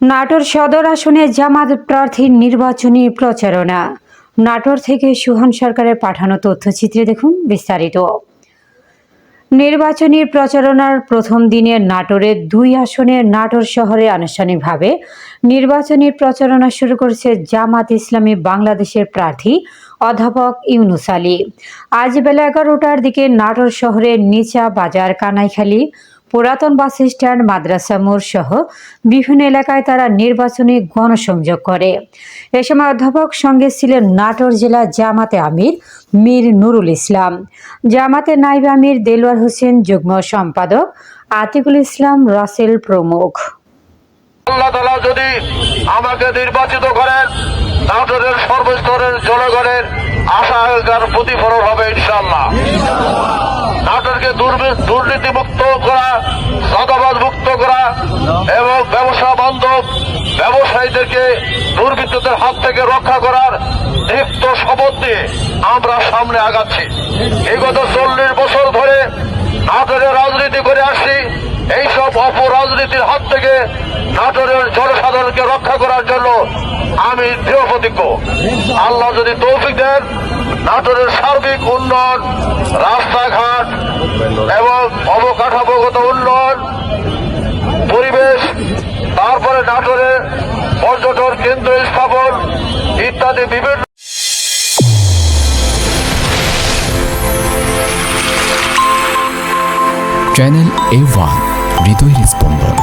নাটোর সদর আসনে জামাত প্রার্থীর নির্বাচনী প্রচারণা। নাটোর থেকে সুহান সরকারের পাঠানো তথ্যচিত্রে দেখুন বিস্তারিত। নির্বাচনী প্রচারণার প্রথম দিনে নাটোরের দুই আসনে নাটোর শহরে আনুষ্ঠানিকভাবে নির্বাচনী প্রচারণা শুরু করেছে জামাত ইসলামী বাংলাদেশের প্রার্থী অধ্যাপক ইউনুস আলী। আজ বেলা এগারোটার দিকে নাটোর শহরের নিচা বাজার কানাইখালী পুরাতন বাস স্ট্যান্ড, মাদ্রাসা মোড় সহ বিভিন্ন এলাকায় তারা নির্বাচনী গণসংযোগ করে। এ সময় অধ্যাপক সঙ্গে ছিলেন নাটোর জেলা জামাতে আমির মীর নুরুল ইসলাম। জামাতে নাইব আমির দেলোয়ার হোসেন যুগ্ম সম্পাদক আতিকুল ইসলাম রাসেল প্রমুখ। যদি আমাকে নির্বাচিত করেন, নাটোরের সর্বস্তরের জনগণের আশা আকাঙ্ক্ষার প্রতিফলন হবে ইনশাল্লাহ নাটোরকে দুর্নীতি মুক্ত করা সাদাবাদ মুক্ত করা এবং ব্যবসা বান্ধব ব্যবসায়ীদেরকে দুর্বৃত্তদের হাত থেকে রক্ষা করার দীপ্ত শপথ নিয়ে আমরা সামনে আগাচ্ছি। বিগত চল্লিশ বছর ধরে নাটোরে রাজনীতি করে আসছি। এইসব অপরাজনীতির হাত থেকে নাটোরের জনসাধারণকে রক্ষা করার জন্য আমি দৃঢ় প্রতিজ্ঞ। আল্লাহ যদি তৌফিক দেন, নাটোরের সার্বিক উন্নয়ন, রাস্তাঘাট এবং অবকাঠামোগত উন্নয়ন পরিবেশ তারপরে নাটোরে পর্যটন কেন্দ্র স্থাপন ইত্যাদি বিভিন্ন চ্যানেল এ ওয়ান হৃদয় স্পন্দন